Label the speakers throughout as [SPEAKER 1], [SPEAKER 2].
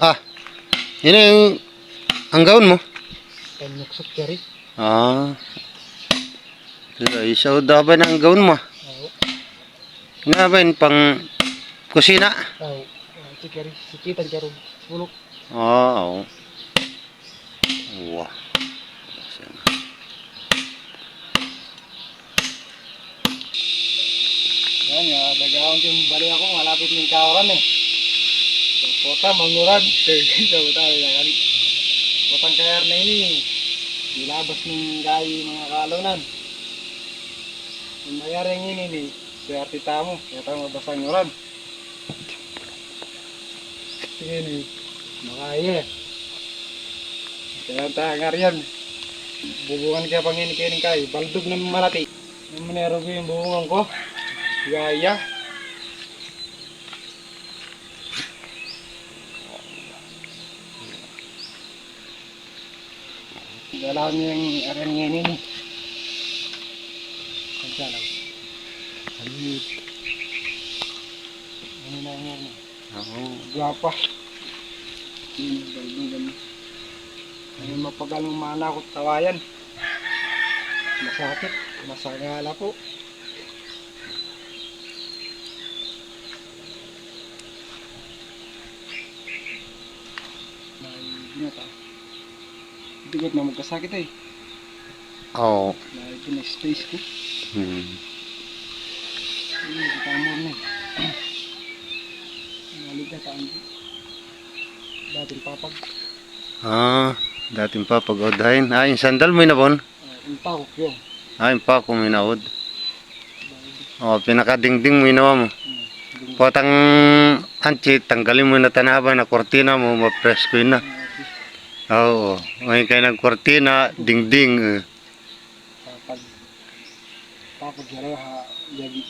[SPEAKER 1] Ah, yun na yung ang gawin mo.
[SPEAKER 2] Panyuksok kari.
[SPEAKER 1] Ah. Sila, isaw daw na ang gawin mo?
[SPEAKER 2] Oo.
[SPEAKER 1] Nga ba yun, pang kusina?
[SPEAKER 2] Oo. Si kari. Sikitan karon. Sulok.
[SPEAKER 1] Ah, oo. Wah.
[SPEAKER 2] Yan. Dagawang yung bali ako. Malapit ng kawaran eh. So, pota mangurad. Sa tayo yan. Potang kayar na ini. Nilabas ng gayi mga kalunan. Ang mayari ng ini ni. Swerte tamo. Kaya tayo mabasang ngurad. Sige ni. Makaya. Kaya tayo ngariyan. Bubungan kaya pangin kaya kay. Baldog na malati. Yung manero ko yung bubungan ko. Gaya. Dalaw niya yung aran ngayon ini. Kanta lang. Halit. Ano na nga na.
[SPEAKER 1] Oo.
[SPEAKER 2] Gwapa. Yung baldugan. Ay mapagalong mana ko tawayan. Masakit. Masagala po. May binata. Bigat na magkasakit eh.
[SPEAKER 1] Oo.
[SPEAKER 2] May pina-space ko.
[SPEAKER 1] Hmm.
[SPEAKER 2] Hindi ko tamor na eh. Naligataan ko. Dating papag.
[SPEAKER 1] Ah, dating pa pag-odahin. Ah, yung sandal mo inabon?
[SPEAKER 2] Uh, yung pakok yun.
[SPEAKER 1] Ah, yung pa kung minawod. Oh, pinakadingding mo inawa mo.
[SPEAKER 2] Hmm.
[SPEAKER 1] Potang anchi, tanggalin mo na tanaba na kortina mo, ma-press ko yun na. Oo. Ngayon kayo ng kortina, dingding. eh.
[SPEAKER 2] Papag. Papag yara ha. Yagi.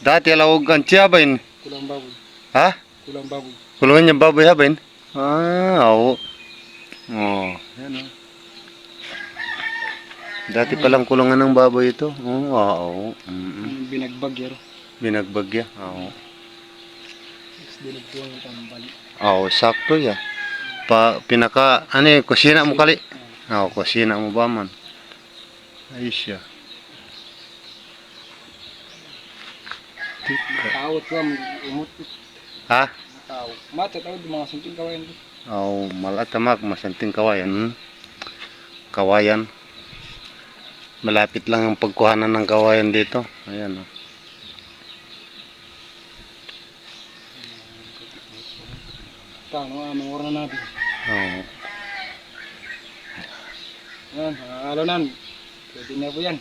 [SPEAKER 1] Dati alawag ang tiyabain.
[SPEAKER 2] Kulang baboy.
[SPEAKER 1] Ha?
[SPEAKER 2] Kulang baboy.
[SPEAKER 1] Kulungan niya baboy habain? Ah, oo. Oh, yan o. Dati palang kulungan ng baboy ito. Oo, oo. Mm
[SPEAKER 2] Yung binagbag yaro.
[SPEAKER 1] Binagbagya. Oo.
[SPEAKER 2] Tapos dinagtuwang yung tambali.
[SPEAKER 1] Oo, sakto ya. Pa, pinaka, ano eh, kusina mo kali? Oo, kusina mo ba man? Ayos siya. Tika.
[SPEAKER 2] Tawot ko. Umot.
[SPEAKER 1] Ha?
[SPEAKER 2] Tawot. Mata tawot yung mga sunting kawain ko.
[SPEAKER 1] Oo, malatamak, masanting kawayan. Hmm? Kawayan. Malapit lang ang pagkuhanan ng kawayan dito. Ayan oh. O.
[SPEAKER 2] Tawot nga. Mga oras na natin.
[SPEAKER 1] Oo.
[SPEAKER 2] Yan. Mga alonan. Pwede na po yan.